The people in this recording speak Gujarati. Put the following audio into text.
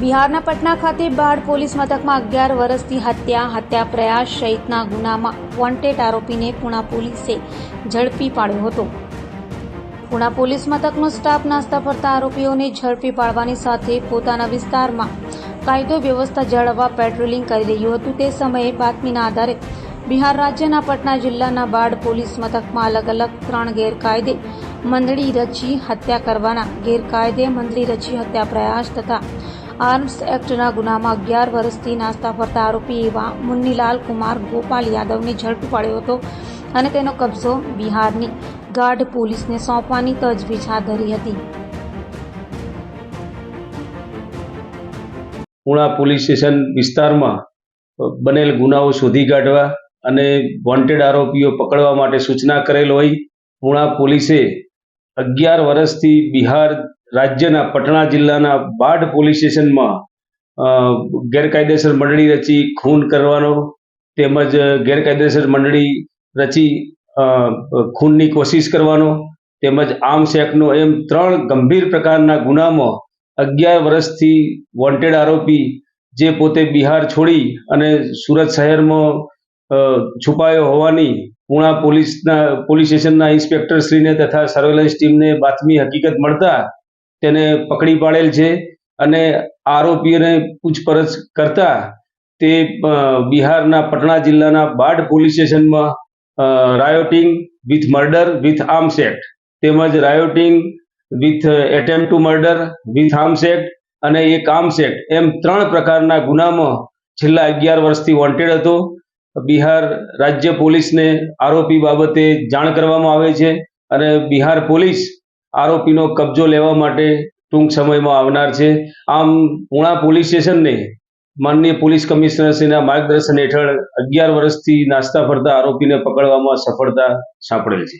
બિહારના પટના ખાતે બાળ પોલીસ મથકમાં અગિયાર વર્ષથી હત્યા હત્યા પ્રયાસ સહિતના ગુનામાં વોન્ટેડ આરોપીને પુણા પોલીસે ઝડપી પાડ્યો હતો. પુણા પોલીસ મથકનો સ્ટાફ નાસ્તા ફરતા આરોપીઓને ઝડપી પાડવાની સાથે પોતાના વિસ્તારમાં કાયદો વ્યવસ્થા જાળવવા પેટ્રોલિંગ કરી રહ્યું હતું. તે સમયે બાતમીના આધારે બિહાર રાજ્યના પટના જિલ્લાના બાળ પોલીસ મથકમાં અલગ અલગ ત્રણ ગેરકાયદે મંડળી રચી હત્યા કરવાના ગેરકાયદે મંડળી રચી હત્યા પ્રયાસ તથા આર્મ્સ એક્ટના ગુનામાં અગિયાર વર્ષથી નાસ્તા ફરતા આરોપી એવા મુન્નીલાલ કુમાર ગોપાલ યાદવને ઝડપી પાડ્યો હતો અને તેનો કબજો બિહારની ગાઢ પોલીસને સોંપવાની તજવીજ હાથ ધરી હતી. પુણા પોલીસ સ્ટેશન વિસ્તારમાં બનેલ ગુનાઓ શોધી કાઢવા અને વોન્ટેડ આરોપીઓ પકડવા માટે સૂચના કરેલ હોય, પુણા પોલીસે અગિયાર વર્ષથી બિહાર રાજ્યના પટણા જિલ્લાના બાઢ પોલીસ સ્ટેશનમાં ગેરકાયદેસર મંડળી રચી, ખૂન કરવાનો તેમજ ગેરકાયદેસર મંડળી રચી ખૂનની કોશિશ કરવાનો તેમજ આર્મ્સ એક્ટનો એમ ત્રણ ગંભીર પ્રકારના ગુનામાં અગિયાર વર્ષથી વોન્ટેડ આરોપી જે પોતે બિહાર છોડી અને સુરત શહેરમાં છુપાયો હોવાની પુણા પોલીસના, પોલીસ સ્ટેશનના ઇન્સ્પેક્ટરશ્રીને તથા સર્વેલન્સ ટીમને બાતમી હકીકત મળતા તેને પકડી પાડેલ છે અને આરોપીઓને પૂછપરછ કરતા તે બિહારના પટણા જિલ્લાના બાઢ પોલીસ સ્ટેશનમાં rioting with murder with arms act તેમજ rioting with attempt to murder with arms act અને એક આર્મ્સ એક્ટ એમ ત્રણ પ્રકારના ગુનામાં છેલ્લા અગિયાર વર્ષથી વોન્ટેડ હતો. બિહાર રાજ્ય પોલીસને આરોપી બાબતે જાણ કરવામાં આવે છે અને બિહાર પોલીસ આરોપીનો કબજો લેવા માટે ટૂંક સમયમાં આવનાર છે. આમ પુણા પોલીસ સ્ટેશનને માનનીય પોલીસ કમિશનરશ્રીના માર્ગદર્શન હેઠળ અગિયાર વર્ષથી નાસ્તા ફરતા આરોપીને પકડવામાં સફળતા સાંપડેલ છે.